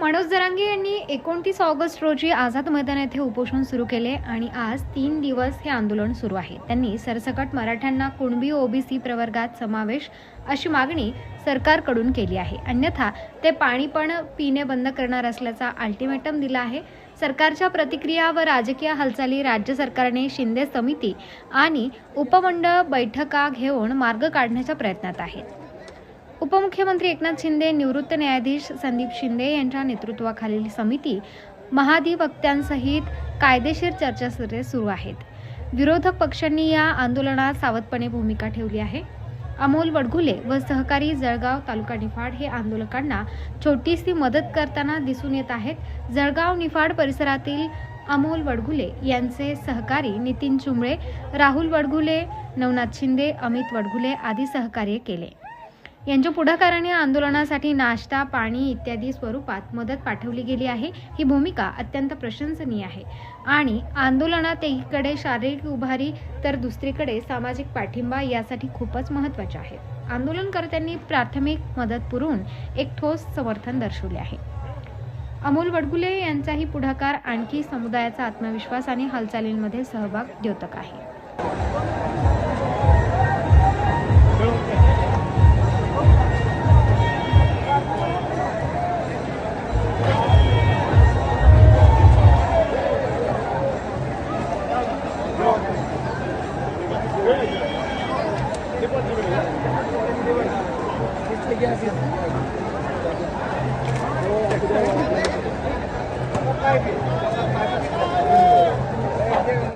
मनोज जरांगे यांनी एकोणतीस ऑगस्ट रोजी आझाद मैदान येथे उपोषण सुरू केले आणि आज तीन दिवस हे आंदोलन सुरू आहे. त्यांनी सरसकट मराठ्यांना कुणबी ओबीसी प्रवर्गात समावेश अशी मागणी सरकारकडून केली आहे. अन्यथा ते पाणी पण पिणे बंद करणार असल्याचा अल्टिमेटम दिला आहे. सरकारच्या प्रतिक्रिया व राजकीय हालचाली राज्य सरकारने शिंदे समिती आणि उपमंडळ बैठका घेऊन मार्ग काढण्याच्या प्रयत्नात आहेत. उपमुख्यमंत्री एकनाथ शिंदे निवृत्त न्यायाधीश संदीप शिंदे यांच्या नेतृत्वाखालील समिती महाधिवक्त्यांसहित कायदेशीर चर्चासत्रे सुरू आहेत. विरोधक पक्षांनी या आंदोलनात सावधपणे भूमिका ठेवली आहे. अमोल वडघुले व सहकारी जळगाव तालुका निफाड हे आंदोलकांना छोटीशी मदत करताना दिसून येत आहेत. जळगाव निफाड परिसरातील अमोल वडघुले यांचे सहकारी नितीन चुंबळे राहुल वडघुले नवनाथ शिंदे अमित वडघुले आदी सहकार्य केले. यांच्या पुढाकाराने आंदोलनासाठी नाश्ता पाणी इत्यादी स्वरूपात मदत पाठवली गेली आहे. ही भूमिका अत्यंत प्रशंसनीय आहे. आणि आंदोलनात एकीकडे शारीरिक उभारी तर दुसरीकडे सामाजिक पाठिंबा यासाठी खूपच महत्त्वाचे आहे आंदोलनकर्त्यांनी प्राथमिक मदत पुरवून एक ठोस समर्थन दर्शवले आहे. अमोल वडगुले यांचाही पुढाकार आणखी समुदायाचा आत्मविश्वास आणि हालचालींमध्ये सहभाग द्योतक आहे. Thank you.